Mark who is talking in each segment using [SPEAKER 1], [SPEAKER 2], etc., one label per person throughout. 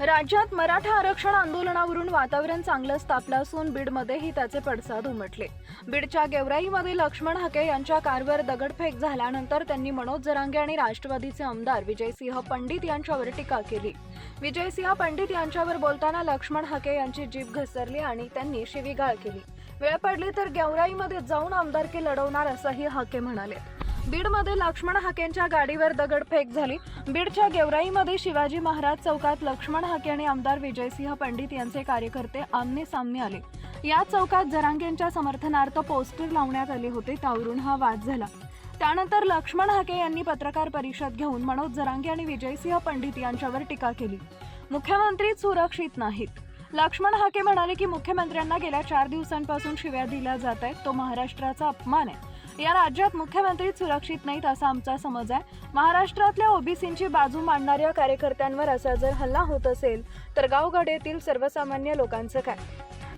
[SPEAKER 1] राज्यात मराठा आरक्षण आंदोलनावरून वातावरण चांगलंच तापलं असून बीडमध्येही त्याचे पडसाद उमटले. बीडच्या गेवराईमध्ये लक्ष्मण हके यांच्या कारवर दगडफेक झाल्यानंतर त्यांनी मनोज जरांगे आणि राष्ट्रवादीचे आमदार विजयसिंह पंडित यांच्यावर टीका केली. विजयसिंह पंडित यांच्यावर बोलताना लक्ष्मण हके यांची जीभ घसरली आणि त्यांनी शिवीगाळ केली. वेळ पडली तर गेवराईमध्ये जाऊन आमदारकी लढवणार असंही हके म्हणाले. बीडमध्ये लक्ष्मण हाकेंच्या गाडीवर दगडफेक झाली. बीडच्या गेवराईमध्ये शिवाजी महाराज चौकात लक्ष्मण हाके आणि आमदार विजयसिंह पंडित यांचे कार्यकर्ते आमने सामने आले. या चौकात जरांगेंच्या समर्थनार्थ पोस्टर लावण्यात आले होते त्यावरून हा वाद झाला. त्यानंतर लक्ष्मण हाके यांनी पत्रकार परिषद घेऊन मनोज जरांगे आणि विजयसिंह पंडित यांच्यावर टीका केली. मुख्यमंत्री सुरक्षित नाहीत. लक्ष्मण हाके म्हणाले की मुख्यमंत्र्यांना गेल्या चार दिवसांपासून शिव्या दिल्या जात आहेत. तो महाराष्ट्राचा अपमान आहे. या राज्यात मुख्यमंत्री सुरक्षित नाहीत असा आमचा समज आहे. महाराष्ट्रातल्या ओबीसींची बाजू मांडणाऱ्या कार्यकर्त्यांवर असा जर हल्ला होत असेल तर गावगडेतील सर्वसामान्य लोकांचं काय?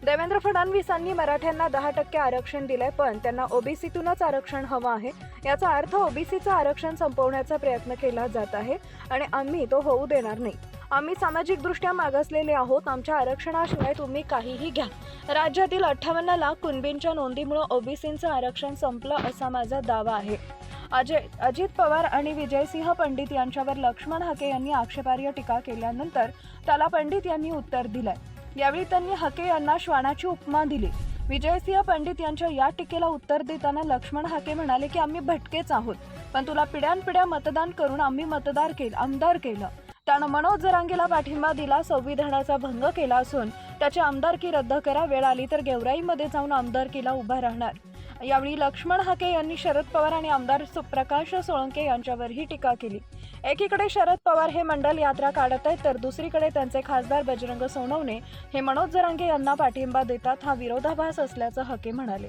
[SPEAKER 1] देवेंद्र फडणवीसांनी मराठ्यांना दहा टक्के आरक्षण दिलंय पण त्यांना ओबीसीतूनच आरक्षण हवं आहे. याचा अर्थ ओबीसीचं आरक्षण संपवण्याचा प्रयत्न केला जात आहे आणि आम्ही तो होऊ देणार नाही. आम्ही सामाजिकदृष्ट्या मागासलेले आहोत. आमच्या आरक्षणाशिवाय तुम्ही काहीही घ्या. राज्यातील अठ्ठावन्न लाख कुणबींच्या नोंदीमुळे ओबीसींचं आरक्षण संपलं असा माझा दावा आहे. अजय अजित पवार आणि विजयसिंह पंडित यांच्यावर लक्ष्मण हाके यांनी आक्षेपार्ह टीका केल्यानंतर त्याला पंडित यांनी उत्तर दिलंय. यावेळी त्यांनी हके यांना श्वानाची उपमा दिली. विजयसिंह पंडित यांच्या या टीकेला उत्तर देताना लक्ष्मण हाके म्हणाले की आम्ही भटकेच आहोत. पण तुला पिढ्यानपिढ्या मतदान करून आम्ही मतदार केलं आमदार केलं. त्यानं मनोज जरांगेला पाठिंबा दिला संविधानाचा भंग केला असून त्याची आमदारकी रद्द करा वेळ आली तर गेवराईमध्ये जाऊन आमदारकीला उभा राहणार. यावेळी लक्ष्मण हाके यांनी शरद पवार आणि आमदार सुप्रकाश सोळंके यांच्यावरही टीका केली. एकीकडे शरद पवार हे मंडल यात्रा काढत आहेत तर दुसरीकडे त्यांचे खासदार बजरंग सोनवणे हे मनोज जरांगे यांना पाठिंबा देतात हा विरोधाभास असल्याचं हके म्हणाले.